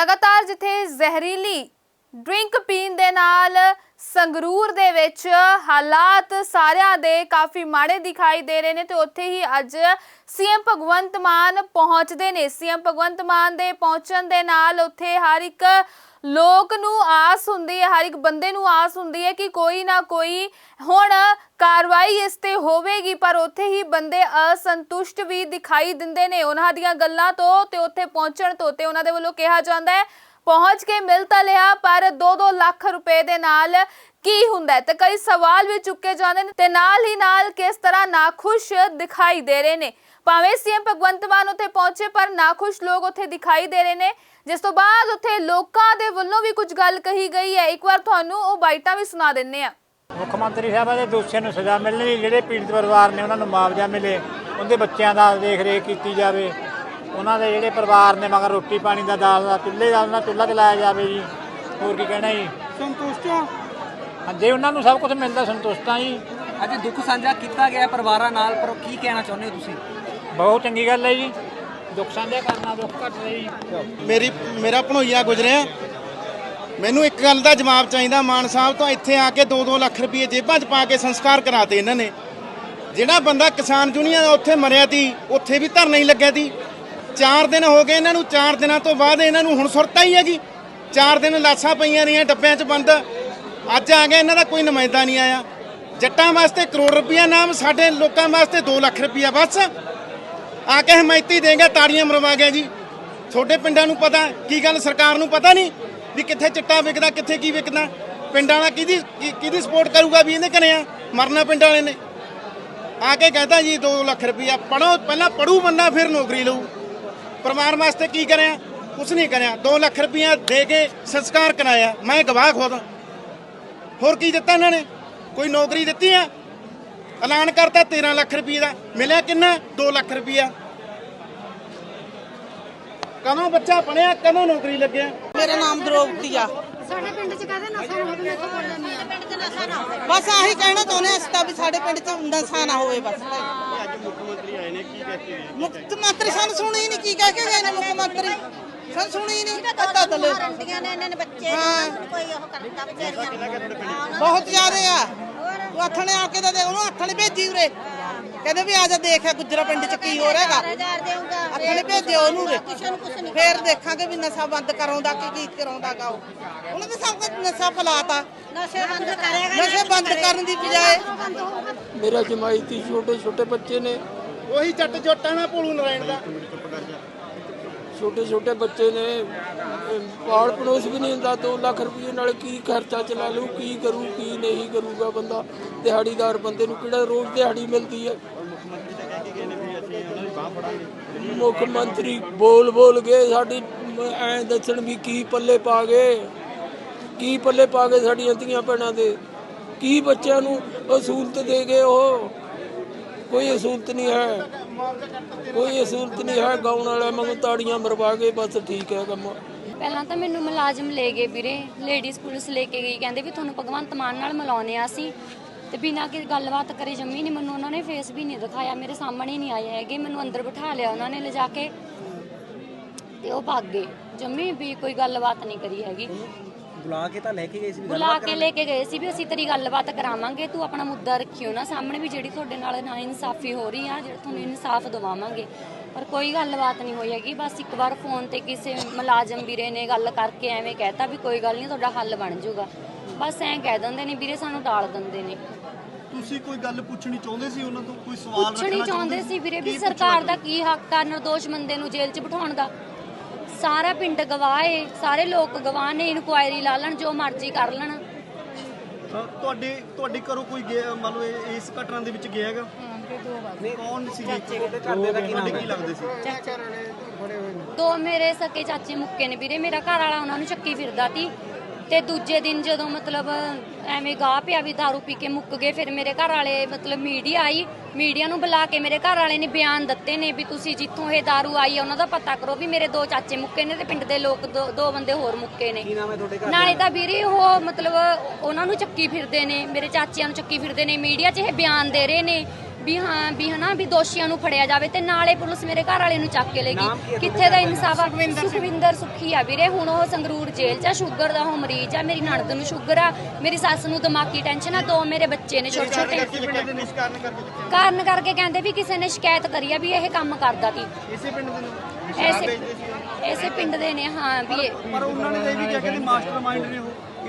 ਲਗਾਤਾਰ ਜਿੱਥੇ ਜ਼ਹਿਰੀਲੀ ਡਰਿੰਕ ਪੀਣ ਦੇ ਨਾਲ ਸੰਗਰੂਰ ਦੇ ਵਿੱਚ ਹਾਲਾਤ ਸਾਰਿਆਂ ਦੇ ਕਾਫੀ ਮਾੜੇ ਦਿਖਾਈ ਦੇ ਰਹੇ ਨੇ ਤੇ ਉੱਥੇ ਹੀ ਅੱਜ ਸੀਐਮ ਭਗਵੰਤ ਮਾਨ ਪਹੁੰਚਦੇ ਨੇ। ਸੀਐਮ ਭਗਵੰਤ ਮਾਨ ਦੇ ਪਹੁੰਚਣ ਦੇ ਨਾਲ ਉੱਥੇ ਹਰ ਇੱਕ ਲੋਕ ਨੂੰ ਆਸ ਹੁੰਦੀ ਹੈ, ਹਰ ਇੱਕ ਬੰਦੇ ਨੂੰ ਆਸ ਹੁੰਦੀ ਹੈ ਕਿ ਕੋਈ ਨਾ ਕੋਈ ਹੁਣ ਕਾਰਵਾਈ ਇਸ ਤੇ ਹੋਵੇਗੀ, ਪਰ ਉੱਥੇ ਹੀ ਬੰਦੇ ਅਸੰਤੁਸ਼ਟ ਵੀ ਦਿਖਾਈ ਦਿੰਦੇ ਨੇ। ਉਹਨਾਂ ਦੀਆਂ ਗੱਲਾਂ ਤੋਂ ਤੇ ਉੱਥੇ ਪਹੁੰਚਣ ਤੋਂ ਤੇ ਉਹਨਾਂ ਦੇ ਵੱਲੋਂ ਕਿਹਾ ਜਾਂਦਾ ਹੈ ਪਹੁੰਚ ਕੇ ਮਿਲ ਤਾਂ ਲਿਆ, ਪਰ 2-2 ਲੱਖ ਰੁਪਏ ਦੇ ਨਾਲ ਕੀ ਹੁੰਦਾ ਹੈ? ਤੇ ਕਈ ਸਵਾਲ ਵੀ ਚੁੱਕੇ ਜਾਂਦੇ ਨੇ ਤੇ ਨਾਲ ਹੀ ਨਾਲ ਕਿਸ ਤਰ੍ਹਾਂ ਨਾਖੁਸ਼ ਦਿਖਾਈ ਦੇ ਰਹੇ ਨੇ? ਭਾਵੇਂ ਸੀਐਮ ਭਗਵੰਤ ਮਾਨ ਉੱਥੇ ਪਹੁੰਚੇ, ਪਰ ਨਾਖੁਸ਼ ਲੋਕ ਉੱਥੇ ਦਿਖਾਈ ਦੇ ਰਹੇ ਨੇ। ਜਿਸ ਤੋਂ ਬਾਅਦ ਉੱਥੇ ਲੋਕਾਂ ਦੇ ਵੱਲੋਂ ਵੀ ਕੁਝ ਗੱਲ ਕਹੀ ਗਈ ਹੈ। ਇੱਕ ਵਾਰ ਤੁਹਾਨੂੰ ਉਹ ਬਾਈਟਾਂ ਵੀ ਸੁਣਾ ਦਿੰਨੇ ਆ ਮੁੱਖ ਮੰਤਰੀ ਸਾਹਿਬ ਦੇ ਦੋਸ਼ੀਆਂ ਨੂੰ ਸਜ਼ਾ ਮਿਲਣੀ ਜਿਹੜੇ ਪੀੜਤ ਪਰਿਵਾਰ ਨੇ, ਉਹਨਾਂ ਨੂੰ ਮੁਆਵਜ਼ਾ ਮਿਲੇ, ਉਹਦੇ ਬੱਚਿਆਂ ਦਾ ਦੇਖ ਰੇਖ ਕੀਤੀ ਜਾਵੇ। ਉਹਨਾਂ ਦੇ ਜਿਹੜੇ ਪਰਿਵਾਰ ਨੇ ਮਗਰ ਰੋਟੀ ਪਾਣੀ ਦਾ ਦਾਲ ਦਾ ਚੁੱਲ੍ਹੇ ਦਾ ਉਹਨਾਂ ਚੁੱਲ੍ਹਾ ਚਲਾਇਆ ਜਾਵੇ ਜੀ। ਹੋਰ ਕੀ ਕਹਿਣਾ ਜੀ? ਸੰਤੁਸ਼ਟ ਹੋ? ਹਾਂ, ਜੇ ਉਹਨਾਂ ਨੂੰ ਸਭ ਕੁਝ ਮਿਲਦਾ ਸੰਤੁਸ਼ਟਾਂ ਜੀ। ਅੱਜ ਦੁੱਖ ਸਾਂਝਾ ਕੀਤਾ ਗਿਆ ਹੈ ਪਰਿਵਾਰਾਂ ਨਾਲ ਪਰ ਕੀ ਕਹਿਣਾ ਚਾਹੁੰਦੇ ਹੋ ਤੁਸੀਂ? ਬਹੁਤ ਚੰਗੀ ਗੱਲ ਹੈ ਜੀ। ਦੁੱਖ ਸਾਂਝਾ ਕਰਨਾ ਦੁੱਖ ਘੱਟਦਾ ਜੀ। ਮੇਰੀ ਮੇਰਾ ਭਣੋਈਆ ਗੁਜ਼ਰਿਆ ਮੈਨੂੰ ਇੱਕ ਗੱਲ ਦਾ ਜਵਾਬ ਚਾਹੀਦਾ ਮਾਨ ਸਾਹਿਬ ਤੋਂ ਇੱਥੇ ਆ ਕੇ 2-2 ਲੱਖ ਰੁਪਏ ਜੇਬਾਂ 'ਚ ਪਾ ਕੇ ਸੰਸਕਾਰ ਕਰਾਤੇ ਇਹਨਾਂ ਨੇ। ਜਿਹੜਾ ਬੰਦਾ ਕਿਸਾਨ ਯੂਨੀਅਨ ਉੱਥੇ ਮਰਿਆ ਤੀ ਉੱਥੇ ਵੀ ਧਰਨਾ ਹੀ ਲੱਗਿਆ ਤੀ। 4 ਦਿਨ ਹੋ ਗਏ ਇਹਨਾਂ ਨੂੰ 4 ਦਿਨਾਂ ਤੋਂ ਬਾਅਦ ਇਹਨਾਂ ਨੂੰ ਹੁਣ ਸੁਰਤਾ ਹੀ ਹੈਗੀ। 4 ਦਿਨ ਲਾਸ਼ਾਂ ਪਈਆਂ ਰਹੀਆਂ ਡੱਬਿਆਂ 'ਚ ਬੰਦ। ਅੱਜ ਆ ਗਿਆ ਇਹਨਾਂ ਦਾ ਕੋਈ ਨੁਮਾਇੰਦਾ ਨਹੀਂ ਆਇਆ। ਜੱਟਾਂ ਵਾਸਤੇ ਕਰੋੜ ਰੁਪਇਆ ਨਾਮ, ਸਾਡੇ ਲੋਕਾਂ ਵਾਸਤੇ 2 ਲੱਖ ਰੁਪਇਆ ਬਸ। ਆ ਕੇ ਹਮਾਇਤੀ ਦੇਗਾ, ਤਾੜੀਆਂ ਮਰਵਾ ਗਿਆ ਜੀ। ਤੁਹਾਡੇ ਪਿੰਡਾਂ ਨੂੰ ਪਤਾ, ਕੀ ਗੱਲ ਸਰਕਾਰ ਨੂੰ ਪਤਾ ਨਹੀਂ ਵੀ ਕਿੱਥੇ ਚਿੱਟਾ ਵਿਕਦਾ, ਕਿੱਥੇ ਕੀ ਵਿਕਦਾ। ਪਿੰਡਾਂ ਵਾਲਾ ਕਿਹਦੀ ਕਿਹਦੀ ਸਪੋਰਟ ਕਰੂਗਾ ਵੀ ਇਹਨੇ ਕਨੇ ਆ? ਮਰਨਾ ਪਿੰਡ ਵਾਲੇ ਨੇ। ਆ ਕੇ ਕਹਿੰਦਾ ਜੀ 2 ਲੱਖ ਰੁਪਇਆ ਪੜੋ ਪਹਿਲਾਂ ਪੜੂ ਬੰਦਾ, ਫਿਰ ਨੌਕਰੀ ਲਊ। ਪਰਿਵਾਰ ਵਾਸਤੇ ਕੀ ਕਰਿਆ? ਕੁਛ ਨਹੀਂ ਕਰਿਆ। 2 ਲੱਖ ਰੁਪਇਆ ਦੇ ਕੇ ਸੰਸਕਾਰ ਕਰਾਇਆ। ਮੈਂ ਗਵਾਹ ਖੁਦ। ਹੋਰ ਕੀ ਦਿੱਤਾ ਇਹਨਾਂ ਨੇ? ਕੋਈ ਨੌਕਰੀ ਦਿੱਤੀ ਆ? ਐਲਾਨ ਕਰਤਾ 13 ਲੱਖ ਰੁਪਏ ਦਾ। ਮਿਲਿਆ ਕਿੰਨਾ? 2 ਲੱਖ ਰੁਪਇਆ ਕਦੋਂ ਬੱਚਾ ਪੜਿਆ ਕਦੋਂ ਨੌਕਰੀ ਲੱਗਿਆ? ਮੇਰਾ ਨਾਮ ਦ੍ਰੋਪਦੀ ਆ। ਸਾਡੇ ਪਿੰਡ ਚ ਕਹਦੇ ਨਸ਼ਾ ਨਾ ਹੋਵੇ? ਮੈਂ ਇੱਥੇ ਪੜ ਲੈਂਦੀ ਆ। ਪਿੰਡ ਚ ਨਸ਼ਾ ਨਾ ਹੋਵੇ। ਬਸ ਆਹੀ ਕਹਿਣਾ ਚਾਹੁੰਦੇ ਅਸੀਂ ਤਾਂ ਵੀ ਸਾਡੇ ਪਿੰਡ 'ਚ ਨਸ਼ਾ ਨਾ ਹੋਵੇ ਬਸ। ਮੁੱਖ ਮੰਤਰੀ ਸਾਨੂੰ ਸੁਣੀ ਨਹੀਂ ਕੀ ਕਹਿ ਕੇ ਗਏ ਨੇ ਮੁੱਖ ਮੰਤਰੀ ਸਾਨੂੰ ਸੁਣੀ ਨਹੀਂ ਪਤਾ ਦਲੇ। ਰੰਡੀਆਂ ਨੇ ਇਹਨਾਂ ਨੇ ਬੱਚੇ ਹਾਂ। ਨੇ ਕੋਈ ਉਹ ਕਰਦਾ ਵਿਚਾਰੀਆਂ ਬਹੁਤ ਜ਼ਿਆਦੇ ਆ। ਤੂੰ ਆਥਣੇ ਆ ਕੇ ਤਾਂ ਦੇ ਉਹਨੂੰ ਆਥਣੇ ਭੇਜੀ ਉਰੇ। ਕਹਿੰਦੇ ਵੀ ਆ ਜਾ ਦੇਖ ਆ ਗੁੱਜਰਾ ਪਿੰਡ 'ਚ ਕੀ ਹੋ ਰਿਹਾਗਾ ਹਜ਼ਾਰ ਦੇਊਗਾ ਆਥਣੇ ਭੇਜਿਓ ਉਹਨੂੰ ਨਹੀਂ ਫੇਰ ਦੇਖਾਂਗੇ ਵੀ ਨਸ਼ਾ ਬੰਦ ਕਰਾਉਂਦਾ ਕਿ ਕੀ ਕਰਾਉਂਦਾਗਾ ਉਹ। ਉਹਨਾਂ ਨੇ ਸਭ ਕੁਝ ਨਸ਼ਾ ਫਲਾਤਾ। ਨਸ਼ੇ ਬੰਦ ਕਰੇਗਾ ਨਸ਼ੇ ਬੰਦ ਕਰਨ ਦੀ ਬਜਾਏ ਮੇਰਾ ਜਮਾਇਤੀ ਛੋਟੇ ਛੋਟੇ ਬੱਚੇ ਨੇ। ਉਹੀ ਜੱਟ ਜੋਟਾਂ ਨਾਲ ਭੋਲੂ ਨਰਾਇਣ ਦਾ। ਛੋਟੇ ਛੋਟੇ ਬੱਚੇ ਨੇ। ਪਾਲ ਪੜੋਸ ਵੀ ਨਹੀਂ ਹੁੰਦਾ 2 ਲੱਖ ਰੁਪਏ ਨਾਲ ਕੀ ਖਰਚਾ ਚਲਾ ਲੂ ਕੀ ਕਰੂ, ਕੀ ਨਹੀਂ ਕਰੂਗਾ ਬੰਦਾ। ਦਿਹਾੜੀਦਾਰ ਬੰਦੇ ਨੂੰ ਕਿਹੜਾ ਰੋਜ਼ ਦਿਹਾੜੀ ਮਿਲਦੀ ਹੈ? ਮੁੱਖ ਮੰਤਰੀ ਬੋਲ ਬੋਲ ਗਏ ਸਾਡੀ, ਐ ਦੱਸਣ ਵੀ ਕੀ ਪੱਲੇ ਪਾ ਗਏ। ਕੀ ਪੱਲੇ ਪਾ ਗਏ ਸਾਡੀਆਂ ਧੀਆਂ ਭੈਣਾਂ ਦੇ? ਕੀ ਬੱਚਿਆਂ ਨੂੰ ਅਸੂਲਤ ਦੇ ਗਏ ਉਹ? ਕੋਈ ਅਸੂਲਤ ਨਹੀਂ ਹੈ। ਕੋਈ ਅਸੂਲਤ ਨਹੀਂ ਹੈ, ਗਾਉਣ ਵਾਲੇ ਵਾਂਗੂ ਤਾੜੀਆਂ ਮਰਵਾ ਕੇ ਬਸ ਠੀਕ ਹੈ ਕੰਮ। ਪਹਿਲਾਂ ਤਾਂ ਮੈਨੂੰ ਮੁਲਾਜ਼ਮ ਲੈ ਗਏ ਵੀਰੇ ਲੇਡੀਜ਼ ਪੁਲਿਸ ਲੈ ਕੇ ਗਈ ਕਹਿੰਦੇ ਵੀ ਤੁਹਾਨੂੰ ਭਗਵੰਤ ਮਾਨ ਨਾਲ ਮਿਲਾਉਣੇ ਆ ਅਸੀਂ। ਤੇ ਬਿਨਾਂ ਕਿ ਗੱਲਬਾਤ ਕਰੇ ਜੰਮੀ ਨਹੀਂ ਮੈਨੂੰ ਉਹਨਾਂ ਨੇ ਫੇਸ ਵੀ ਨਹੀਂ ਦਿਖਾਇਆ ਮੇਰੇ ਸਾਹਮਣੇ ਨਹੀਂ ਆਏ ਹੈਗੇ ਮੈਨੂੰ ਅੰਦਰ ਬਿਠਾ ਲਿਆ ਉਹਨਾਂ ਨੇ ਲਿਜਾ ਕੇ। ਤੇ ਉਹ ਭੱਗ ਗਏ। ਜੰਮੀ ਵੀ ਕੋਈ ਗੱਲਬਾਤ ਨਹੀਂ ਕਰੀ ਹੈਗੀ। ਬੁਲਾ ਕੇ ਤਾਂ ਲੈ ਕੇ ਗਏ ਸੀ ਬੁਲਾ ਕੇ ਲੈ ਕੇ ਗਏ ਸੀ ਵੀ ਅਸੀਂ ਤੇਰੀ ਗੱਲਬਾਤ ਕਰਾਵਾਂਗੇ ਤੂੰ ਆਪਣਾ ਮੁੱਦਾ ਰੱਖਿਓ ਨਾ ਸਾਹਮਣੇ ਵੀ ਜਿਹੜੀ ਤੁਹਾਡੇ ਨਾਲ ਨਾ ਇਨਸਾਫੀ ਹੋ ਰਹੀ ਆ ਜਿਹੜਾ ਤੁਹਾਨੂੰ ਇਨਸਾਫ ਦਿਵਾਵਾਂਗੇ। ਪਰ ਕੋਈ ਗੱਲਬਾਤ ਨਹੀਂ ਹੋਈ ਹੈਗੀ। ਬਸ ਇੱਕ ਵਾਰ ਫੋਨ ਤੇ ਕਿਸੇ ਮੁਲਾਜ਼ਮ ਵੀਰੇ ਨੇ ਗੱਲ ਕਰਕੇ ਐਵੇਂ ਕਹਿਤਾ ਵੀ ਕੋਈ ਗੱਲ ਨਹੀਂ ਤੁਹਾਡਾ ਹੱਲ ਬਣ ਜਾਊਗਾ। ਬਸ ਐਂ ਕਹਿ ਦਿੰਦੇ ਨੇ ਵੀਰੇ ਸਾਨੂੰ ਟਾਲ ਦਿੰਦੇ ਨੇ। ਤੁਸੀਂ ਕੋਈ ਗੱਲ ਪੁੱਛਣੀ ਚਾਹੁੰਦੇ ਸੀ ਉਹਨਾਂ ਤੋਂ? ਕੋਈ ਸਵਾਲ ਪੁੱਛਣੀ ਚਾਹੁੰਦੇ ਸੀ? ਵੀਰੇ ਵੀ ਸਰਕਾਰ ਦਾ ਕੀ ਹੱਕ ਆ ਨਿਰਦੋਸ਼ ਬੰਦੇ ਨੂੰ ਜੇਲ੍ਹ 'ਚ ਬਿਠਾਉਣ ਦਾ? ਸਾਰਾ ਪਿੰਡ ਗਵਾਹ ਏ ਸਾਰੇ ਲੋਕ ਗਵਾਹ ਨੇ ਇਨਕੁਆਇਰੀ ਲਾ ਲੈਣ ਜੋ ਮਰਜ਼ੀ ਕਰ ਲੈਣ। ਤੁਹਾਡੇ ਤੁਹਾਡੇ ਘਰੋਂ ਕੋਈ ਗਿਆ ਮੰਨ ਲਓ ਇਹ- ਇਸ ਘਟਨਾ ਦੇ ਵਿੱਚ ਗਿਆ ਹੈਗਾ? ਕੌਣ ਸੀ ਘਰਦੇ ਦਾ ਕੀ ਨਾਮ ਕੀ ਲੱਗਦੇ ਸੀ ਦੋ ਮੇਰੇ ਸਕੇ ਚਾਚੇ ਮੁੱਕੇ ਨੇ ਵੀਰੇ ਮੇਰਾ ਘਰ ਵਾਲਾ ਉਹਨਾਂ ਨੂੰ ਚੱਕੀ ਫਿਰਦਾ ਸੀ ਤੇ ਦੂਜੇ ਦਿਨ ਜਦੋਂ ਮਤਲਬ ਐਵੇਂ ਗਾਹ ਪਿਆ ਵੀ दारू ਪੀ ਕੇ ਮੁੱਕ ਗਏ ਫਿਰ ਮੇਰੇ ਘਰ ਵਾਲੇ ਮਤਲਬ ਮੀਡੀਆ ਆਈ ਮੀਡੀਆ ਨੂੰ ਬੁਲਾ ਕੇ ਮੇਰੇ ਘਰ ਵਾਲੇ ਨੇ ਬਿਆਨ ਦਿੱਤੇ ਨੇ ਵੀ ਤੁਸੀਂ ਜਿੱਥੋਂ ਇਹ दारू ਆਈ ਆ ਉਹਨਾਂ ਦਾ ਪਤਾ ਕਰੋ ਵੀ ਮੇਰੇ ਦੋ ਚਾਚੇ ਮੁੱਕੇ ਨੇ ਤੇ ਪਿੰਡ ਦੇ ਲੋਕ ਦੋ- ਦੋ ਬੰਦੇ ਹੋਰ ਮੁੱਕੇ ਨੇ ਕੀ ਨਾਮ ਹੈ ਤੁਹਾਡੇ ਘਰ ਨਾਲੇ ਤਾਂ ਵੀਰੇ ਉਹ ਮਤਲਬ ਉਹਨਾਂ ਨੂੰ ਚੱਕੀ ਫਿਰਦੇ ਨੇ ਮੇਰੇ ਚਾਚਿਆਂ ਨੂੰ ਚੱਕੀ ਫਿਰਦੇ ਨੇ ਮੀਡੀਆ 'ਚ ਇਹ ਬਿਆਨ ਦੇ ਰਹੇ ਨੇ ਵੀ ਹਾਂ ਵੀ ਹਨਾ ਵੀ ਦੋਸ਼ੀਆਂ ਨੂੰ ਫੜਿਆ ਜਾਵੇ ਤੇ ਨਾਲੇ ਪੁਲਿਸ ਮੇਰੇ ਘਰ ਵਾਲੇ ਨੂੰ ਚੱਕ ਕੇ ਲੈ ਗਈ। ਕਿੱਥੇ ਦਾ ਇਨਸਾਫ ਆ? ਸੁਖਵਿੰਦਰ ਸੁੱਖੀ ਆ ਵੀਰੇ ਹੁਣ ਉਹ ਸੰਗਰੂਰ ਜੇਲ੍ਹ 'ਚ ਆ ਸ਼ੂਗਰ ਦਾ ਉਹ ਮਰੀਜ਼ ਆ ਮੇਰੀ ਨਣਦ ਨੂੰ ਸ਼ੂਗਰ ਆ ਮੇਰੀ ਸੱਸ ਨੂੰ ਦਿਮਾਗੀ ਟੈਨਸ਼ਨ ਆ ਦੋ ਮੇਰੇ ਬੱਚੇ ਨੇ ਛੋਟੇ ਛੋਟੇ। ਕਾਰਨ ਕਰਕੇ ਕਹਿੰਦੇ ਵੀ ਕਿਸੇ ਨੇ ਸ਼ਿਕਾਇਤ ਕਰੀ ਆ ਵੀ ਇਹ ਕੰਮ ਕਰਦਾ ਸੀ। ਇਸੇ ਪਿੰਡ ਦੇ ਨੇ? ਐਸੇ ਐਸੇ ਪਿੰਡ ਦੇ ਨੇ ਹਾਂ ਵੀ ਇਹ ਪਰ ਉਹਨਾਂ ਨੇ ਇਹ ਵੀ ਕਿਹਾ ਕਿ ਮਾਸਟਰ ਮਾਈਂਡ ਨੇ ਉਹ।